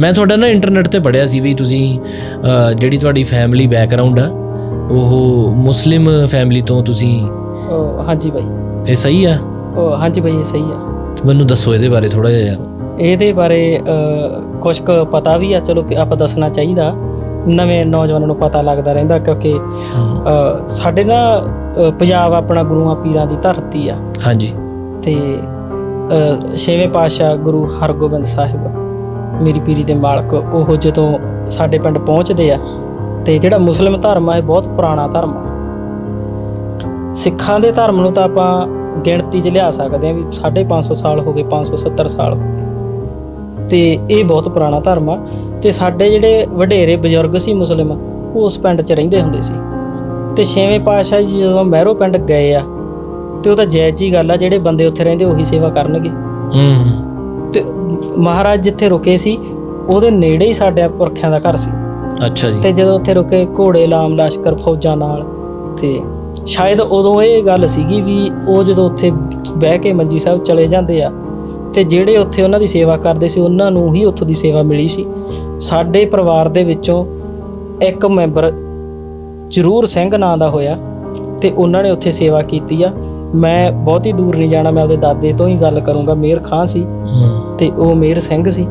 ਮੈਂ ਤੁਹਾਡਾ ਨਾ ਇੰਟਰਨੈਟ ਤੇ ਪੜਿਆ ਸੀ ਵੀ ਤੁਸੀਂ ਜਿਹੜੀ ਤੁਹਾਡੀ ਫੈਮਿਲੀ ਬੈਕਗ੍ਰਾਉਂਡ ਆ ਉਹ ਮੁਸਲਿਮ ਫੈਮਿਲੀ ਤੋਂ ਤੁਸੀਂ ਹਾਂਜੀ ਬਾਈ। ਇਹ ਸਹੀ ਆ? ਉਹ ਹਾਂਜੀ ਬਾਈ ਇਹ ਸਹੀ ਆ। ਮੈਨੂੰ ਦੱਸੋ ਇਹਦੇ ਬਾਰੇ ਥੋੜਾ ਜਿਹਾ ਯਾਰ। ਇਹਦੇ ਬਾਰੇ ਕੁਝ ਕੁ ਪਤਾ ਵੀ ਆ ਚਲੋ ਆਪਾਂ ਦੱਸਣਾ ਚਾਹੀਦਾ। ਨਵੇਂ ਨੌਜਵਾਨਾਂ ਨੂੰ ਪਤਾ ਲੱਗਦਾ ਰਹਿੰਦਾ ਕਿਉਂਕਿ ਸਾਡੇ ਨਾ ਪੰਜਾਬ ਆਪਣਾ ਗੁਰੂਆਂ ਪੀਰਾਂ ਦੀ ਧਰਤੀ ਆ। ਹਾਂਜੀ। ਤੇ ਛੇਵੇਂ ਪਾਤਸ਼ਾਹ ਗੁਰੂ ਹਰਗੋਬਿੰਦ ਸਾਹਿਬ। ਮੇਰੀ ਪੀਰੀ ਦੇ ਮਾਲਕ ਉਹ ਜਦੋਂ ਸਾਡੇ ਪਿੰਡ ਪਹੁੰਚਦੇ ਆ, ਤੇ ਜਿਹੜਾ ਮੁਸਲਿਮ ਧਰਮ ਆ, ਇਹ ਬਹੁਤ ਪੁਰਾਣਾ ਧਰਮ ਆ। ਸਿੱਖਾਂ ਦੇ ਧਰਮ ਨੂੰ ਤਾਂ ਆਪਾਂ ਗਿਣਤੀ 'ਚ ਲਿਆ ਸਕਦੇ ਆ ਵੀ 550 ਸਾਲ ਹੋ ਗਏ 570 ਸਾਲ ਹੋ ਗਏ। ਤੇ ਇਹ ਬਹੁਤ ਪੁਰਾਣਾ ਧਰਮ ਆ, ਤੇ ਸਾਡੇ ਜਿਹੜੇ ਵਡੇਰੇ ਬਜ਼ੁਰਗ ਸੀ ਮੁਸਲਿਮ, ਉਹ ਉਸ ਪਿੰਡ 'ਚ ਰਹਿੰਦੇ ਹੁੰਦੇ ਸੀ। ਤੇ ਛੇਵੇਂ ਪਾਤਸ਼ਾਹ ਜੀ ਜਦੋਂ ਮਹਿਰੋ ਪਿੰਡ ਗਏ ਆ, ਤੇ ਉਹ ਤਾਂ ਜਾਇਜ਼ ਜੀ ਗੱਲ ਆ, ਜਿਹੜੇ ਬੰਦੇ ਉੱਥੇ ਰਹਿੰਦੇ ਉਹੀ ਸੇਵਾ ਕਰਨਗੇ। ਹੂੰ। ਮਹਾਰਾਜ ਜਿੱਥੇ ਰੁਕੇ ਸੀ ਉਹਦੇ ਨੇੜੇ ਹੀ ਸਾਡੇ ਪੁਰਖਿਆਂ ਦਾ ਘਰ ਸੀ। ਅੱਛਾ ਜੀ। ਤੇ ਜਦੋਂ ਉੱਥੇ ਰੁਕੇ ਘੋੜੇ ਲਾਮ ਲਸ਼ਕਰ ਫੌਜਾਂ ਨਾਲ ਤੇ ਸ਼ਾਇਦ ਉਦੋਂ ਇਹ ਗੱਲ ਸੀਗੀ ਵੀ ਉਹ ਜਦੋਂ ਉੱਥੇ ਬਹਿ ਕੇ ਮੰਜੀ ਸਾਹਿਬ ਚਲੇ ਜਾਂਦੇ ਆ ਤੇ ਜਿਹੜੇ ਉੱਥੇ ਉਹਨਾਂ ਦੀ ਸੇਵਾ ਕਰਦੇ ਸੀ ਉਹਨਾਂ ਨੂੰ ਹੀ ਉੱਥੋਂ ਦੀ ਸੇਵਾ ਮਿਲੀ ਸੀ। ਸਾਡੇ ਪਰਿਵਾਰ ਦੇ ਵਿੱਚੋਂ ਇੱਕ ਮੈਂਬਰ ਜ਼ਰੂਰ ਸਿੰਘ ਨਾਂ ਦਾ ਹੋਇਆ ਤੇ ਉਹਨਾਂ ਨੇ ਉੱਥੇ ਸੇਵਾ ਕੀਤੀ ਆ। ਮੈਂ ਬਹੁਤੀ ਦੂਰ ਨਹੀਂ ਜਾਣਾ ਮੈਂ ਆਪਦੇ ਦਾਦੇ ਤੋਂ ਹੀ ਗੱਲ ਕਰੂੰਗਾ। ਮੇਰ ਖਾਂ ਸੀ ਹੂੰ। ਤੇ ਉਹ ਮੇਰ ਸਿੰਘ ਸੀ।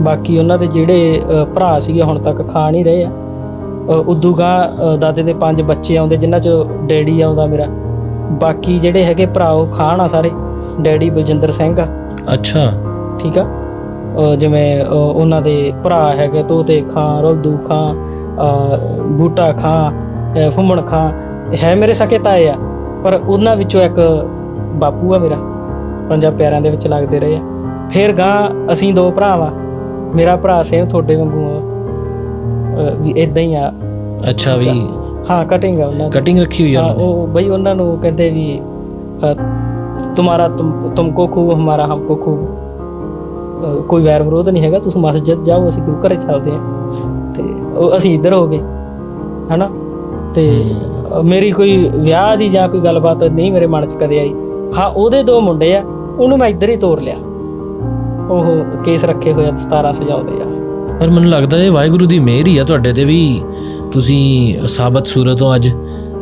ਬਾਕੀ ਉਹਨਾਂ ਦੇ ਜਿਹੜੇ ਭਰਾ ਸੀਗੇ ਹੁਣ ਤੱਕ ਖਾ ਨਹੀਂ ਰਹੇ ਆ। ਅ, ਉਦੋਂ ਗਾਂ ਦਾਦੇ ਦੇ ਪੰਜ ਬੱਚੇ ਆਉਂਦੇ ਜਿਨ੍ਹਾਂ ਚ ਡੈਡੀ ਆਉਂਦਾ ਮੇਰਾ। ਬਾਕੀ ਜਿਹੜੇ ਹੈਗੇ ਭਰਾ ਉਹ ਖਾਨ ਆ ਸਾਰੇ। ਡੈਡੀ ਬਲਜਿੰਦਰ ਸਿੰਘ ਆ। ਅੱਛਾ। ਠੀਕ ਆ? ਜਿਵੇਂ ਉਹਨਾਂ ਦੇ ਭਰਾ ਹੈਗੇ ਤੋਤੇ ਖਾਂ ਰਵਦੂ ਖਾਂ ਬੂਟਾ ਖਾਂ ਫੁੰਮਣ ਖਾਂ। ਹੈ ਮੇਰੇ ਸਕੇ ਤਾਏ ਆ। ਪਰ ਉਹਨਾਂ ਵਿੱਚੋਂ ਇੱਕ ਬਾਪੂ ਆ ਮੇਰਾ ਪੰਜਾਂ ਪਿਆਰਾਂ ਦੇ ਵਿੱਚ ਲੱਗਦੇ ਰਹੇ ਆ। ਫਿਰ ਗਾਂ ਅਸੀਂ ਦੋ ਭਰਾ ਵਾ। ਮੇਰਾ ਭਰਾ ਸੇਮ ਤੁਹਾਡੇ ਵਾਂਗੂ ਆ। ਵੀ ਇਦਾਂ ਹੀ ਆ। ਅੱਛਾ ਵੀ ਹਾਂ ਕਟਿੰਗ ਆ ਉਹਨਾਂ ਕਟਿੰਗ ਰੱਖੀ ਹੋਈ ਆ ਉਹ ਬਈ ਉਹਨਾਂ ਨੂੰ ਕਹਿੰਦੇ ਵੀ ਤੁਹਾਡਾ ਤੁਮਕੋ ਖੂਬ ਹਮਾਰਾ ਹਮਕੋ ਖੂਬ। ਕੋਈ ਵੈਰ ਵਿਰੋਧ ਨਹੀਂ ਹੈਗਾ ਤੁਸੀਂ ਮਸਜਿਦ ਜਾਓ ਅਸੀਂ ਗੁਰੂ ਘਰੇ ਚੱਲਦੇ ਆ। ਤੇ ਉਹ ਅਸੀਂ ਇੱਧਰ ਹੋ ਗਏ ਹਨਾ? ਤੇ ਮੇਰੀ ਕੋਈ ਵਿਆਹ ਦੀ ਜਾਂ ਕੋਈ ਗੱਲਬਾਤ ਨਹੀਂ ਮੇਰੇ ਮਨ 'ਚ ਕਦੇ ਆਈ। ਹਾਂ ਉਹਦੇ ਦੋ ਮੁੰਡੇ ਆ ਉਹਨੂੰ ਮੈਂ ਇੱਧਰ ਹੀ ਤੋਰ ਲਿਆ। ਉਹ ਕੇਸ ਰੱਖੇ ਹੋਏ ਆ ਦਸਤਾਰਾਂ ਸਜਾਉਂਦੇ ਆ। ਪਰ ਮੈਨੂੰ ਲੱਗਦਾ ਇਹ ਵਾਹਿਗੁਰੂ ਦੀ ਮਿਹਰ ਹੀ ਆ ਤੁਹਾਡੇ ਤੇ ਵੀ ਤੁਸੀਂ ਸਾਬਤ ਸੂਰਤ ਹੋ ਅੱਜ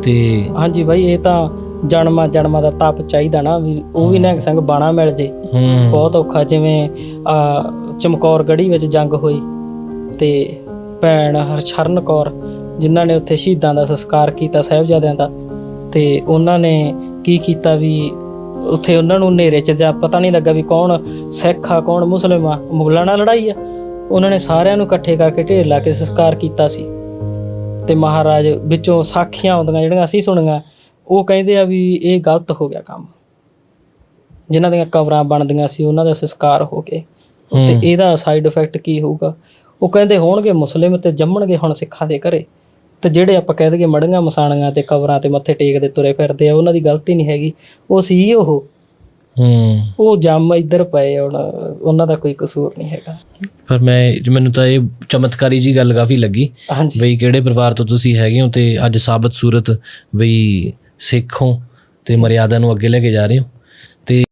ਤੇ ਹਾਂਜੀ ਭਾਈ ਇਹ ਤਾਂ ਜਨਮਾਂ ਜਨਮਾਂ ਦਾ ਤਪ ਚਾਹੀਦਾ ਨਾ ਵੀ ਉਹ ਵੀ ਨਿਹੰਗ ਸਿੰਘ ਬਾਣਾ ਮਿਲ ਜੇ। ਬਹੁਤ ਔਖਾ ਜਿਵੇਂ ਆ ਚਮਕੌਰ ਗੜੀ ਵਿੱਚ ਜੰਗ ਹੋਈ ਤੇ ਭੈਣ ਹਰਸ਼ਰਨ ਕੌਰ ਜਿਨ੍ਹਾਂ ਨੇ ਉੱਥੇ ਸ਼ਹੀਦਾਂ ਦਾ ਸੰਸਕਾਰ ਕੀਤਾ ਸਾਹਿਬਜ਼ਾਦਿਆਂ ਦਾ ਤੇ ਉਹਨਾਂ ਨੇ ਕੀ ਕੀਤਾ ਵੀ ਉੱਥੇ ਉਹਨਾਂ ਨੂੰ ਹਨੇਰੇ 'ਚ ਜਾਂ ਪਤਾ ਨਹੀਂ ਲੱਗਾ ਵੀ ਕੌਣ ਸਿੱਖ ਆ ਕੌਣ ਮੁਸਲਿਮ ਆ ਮੁਗਲਾਂ ਨਾਲ ਲੜਾਈ ਆ। ਉਹਨਾਂ ਨੇ ਸਾਰਿਆਂ ਨੂੰ ਇਕੱਠੇ ਕਰਕੇ ਢੇਰ ਲਾ ਕੇ ਸੰਸਕਾਰ ਕੀਤਾ ਸੀ। ਤੇ ਮਹਾਰਾਜ ਵਿੱਚੋਂ ਸਾਖੀਆਂ ਆਉਂਦੀਆਂ ਜਿਹੜੀਆਂ ਅਸੀਂ ਸੁਣੀਆਂ ਉਹ ਕਹਿੰਦੇ ਆ ਵੀ ਇਹ ਗਲਤ ਹੋ ਗਿਆ ਕੰਮ। ਜਿਨ੍ਹਾਂ ਦੀਆਂ ਕਬਰਾਂ ਬਣਦੀਆਂ ਸੀ ਉਹਨਾਂ ਦਾ ਸੰਸਕਾਰ ਹੋ ਗਏ ਤੇ ਇਹਦਾ ਸਾਈਡ ਇਫੈਕਟ ਕੀ ਹੋਊਗਾ? ਉਹ ਕਹਿੰਦੇ ਹੋਣਗੇ ਮੁਸਲਿਮ ਤੇ ਜੰਮਣਗੇ ਹੁਣ ਸਿੱਖਾਂ ਦੇ ਘਰੇ। ਤੇ ਜਿਹੜੇ ਆਪਾਂ ਕਹਿ ਦਈਏ ਮੜੀਆਂ ਮਸਾਣੀਆਂ ਤੇ ਕਬਰਾਂ ਤੇ ਮੱਥੇ ਟੇਕਦੇ ਤੁਰੇ ਫਿਰਦੇ ਆ ਉਹਨਾਂ ਦੀ ਗਲਤੀ ਨਹੀਂ ਹੈਗੀ। ਉਹ ਸੀ ਉਹ। ਹੂੰ। ਉਹ ਜੰਮ ਇੱਧਰ ਪਏ ਹੁਣ ਉਹਨਾਂ ਦਾ ਕੋਈ ਕਸੂਰ ਨਹੀਂ ਹੈਗਾ। ਪਰ ਮੈਂ ਮੈਨੂੰ ਤਾਂ ਇਹ ਚਮਤਕਾਰੀ ਜੀ ਗੱਲ ਕਾਫੀ ਲੱਗੀ ਬਈ ਕਿਹੜੇ ਪਰਿਵਾਰ ਤੋਂ ਤੁਸੀਂ ਹੈਗੇ ਹੋ ਤੇ ਅੱਜ ਸਾਬਤ ਸੂਰਤ ਬਈ ਸਿੱਖ ਹੋ ਤੇ ਮਰਿਆਦਾ ਨੂੰ ਅੱਗੇ ਲੈ ਕੇ ਜਾ ਰਹੇ ਹੋ ਤੇ